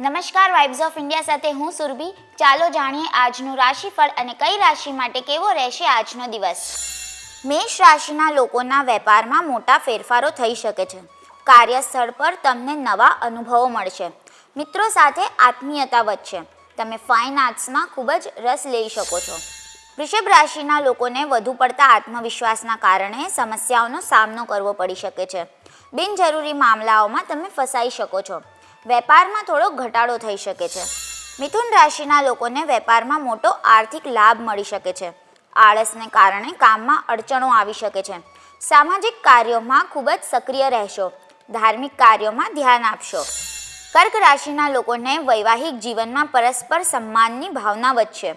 નમસ્કાર vibes of India સાથે હું સુરભી. ચાલો જાણીએ આજનું રાશિફળ અને કઈ રાશિ માટે કેવો રહેશે આજનો દિવસ. મેષ રાશિના લોકોના વેપારમાં મોટા ફેરફારો થઈ શકે છે. કાર્યસ્થળ પર તમને નવા અનુભવો મળશે. મિત્રો સાથે આત્મીયતા વધશે. તમે ફાઇન આર્ટ્સમાં ખૂબ જ રસ લઈ શકો છો. વૃષભ રાશિના લોકોને વધુ પડતા આત્મવિશ્વાસના કારણે સમસ્યાઓનો સામનો કરવો પડી શકે છે. બિનજરૂરી મામલાઓમાં તમે ફસાઈ શકો છો. વેપારમાં થોડો ઘટાડો થઈ શકે છે. મિથુન રાશિના લોકોને વેપારમાં મોટો આર્થિક લાભ મળી શકે છે. આળસને કારણે કામમાં અડચણો આવી શકે છે. સામાજિક કાર્યોમાં ખૂબ જ સક્રિય રહેશો. ધાર્મિક કાર્યોમાં ધ્યાન આપશો. કર્ક રાશિના લોકોને વૈવાહિક જીવનમાં પરસ્પર સન્માનની ભાવના વધશે.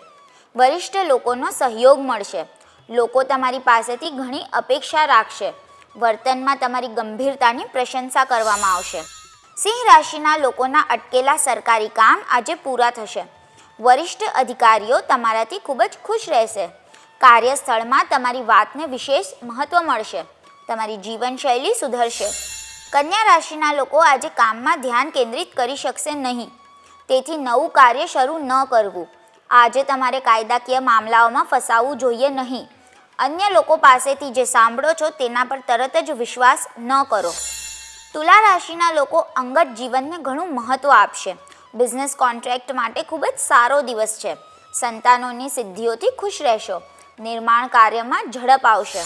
વરિષ્ઠ લોકોનો સહયોગ મળશે. લોકો તમારી પાસેથી ઘણી અપેક્ષા રાખશે. વર્તનમાં તમારી ગંભીરતાની પ્રશંસા કરવામાં આવશે. સિંહ રાશિના લોકોના અટકેલા સરકારી કામ આજે પૂરા થશે. વરિષ્ઠ અધિકારીઓ તમારાથી ખૂબ જ ખુશ રહેશે. કાર્યસ્થળમાં તમારી વાતને વિશેષ મહત્વ મળશે. તમારી જીવનશૈલી સુધરશે. કન્યા રાશિના લોકો આજે કામમાં ધ્યાન કેન્દ્રિત કરી શકશે નહીં. તેથી નવું કાર્ય શરૂ ન કરવું. આજે તમારે કાયદાકીય મામલાઓમાં ફસાવવું જોઈએ નહીં. અન્ય લોકો પાસેથી જે સાંભળો છો તેના પર તરત જ વિશ્વાસ ન કરો. તુલા રાશિના લોકો અંગત જીવનને ઘણું મહત્ત્વ આપશે. બિઝનેસ કોન્ટ્રાક્ટ માટે ખૂબ જ સારો દિવસ છે. સંતાનોની સિદ્ધિઓથી ખુશ રહેશો. નિર્માણ કાર્યમાં ઝડપ આવશે.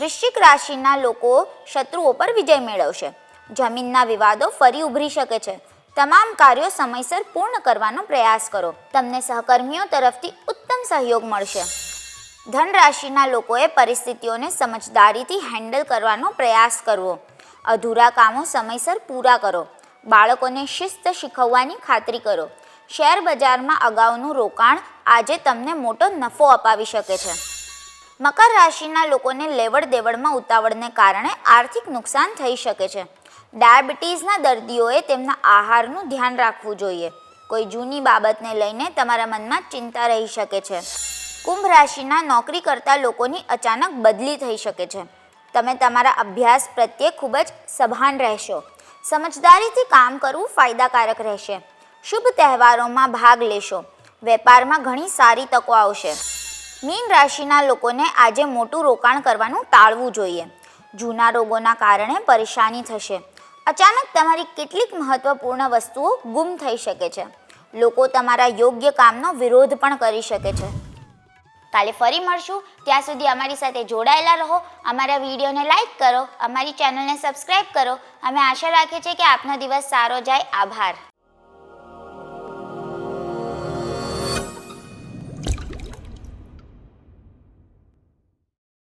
વૃશ્ચિક રાશિના લોકો શત્રુઓ પર વિજય મેળવશે. જમીનના વિવાદો ફરી ઉભરી શકે છે. તમામ કાર્યો સમયસર પૂર્ણ કરવાનો પ્રયાસ કરો. તમને સહકર્મીઓ તરફથી ઉત્તમ સહયોગ મળશે. ધન રાશિના લોકોએ પરિસ્થિતિઓને સમજદારીથી હેન્ડલ કરવાનો પ્રયાસ કરવો. અધૂરા કામો સમયસર પૂરા કરો. બાળકોને શિસ્ત શીખવવાની ખાતરી કરો. શેર બજારમાં અગાઉનું રોકાણ આજે તમને મોટો નફો અપાવી શકે છે. મકર રાશિના લોકોને લેવડ દેવડમાં ઉતાવળને કારણે આર્થિક નુકસાન થઈ શકે છે. ડાયાબિટીસના દર્દીઓએ તેમના આહારનું ધ્યાન રાખવું જોઈએ. કોઈ જૂની બાબતને લઈને તમારા મનમાં ચિંતા રહી શકે છે. કુંભ રાશિના નોકરી કરતા લોકોની અચાનક બદલી થઈ શકે છે. તમે તમારા અભ્યાસ પ્રત્યે ખૂબ જ સભાન રહેશો. સમજદારીથી કામ કરવું ફાયદાકારક રહેશે. શુભ તહેવારોમાં ભાગ લેશો. વેપારમાં ઘણી સારી તકો આવશે. મીન રાશિના લોકોને આજે મોટું રોકાણ કરવાનું ટાળવું જોઈએ. જૂના રોગોના કારણે પરેશાની થશે. અચાનક તમારી કેટલીક મહત્વપૂર્ણ વસ્તુઓ ગુમ થઈ શકે છે. લોકો તમારા યોગ્ય કામનો વિરોધ પણ કરી શકે છે. કાલે ફરી મળશું. ત્યાં સુધી અમારી સાથે જોડાયેલા રહો. અમારા વિડીયોને લાઈક કરો. અમારી ચેનલને સબસ્ક્રાઈબ કરો. અમે આશા રાખીએ છીએ કે આપનો દિવસ સારો જાય. આભાર.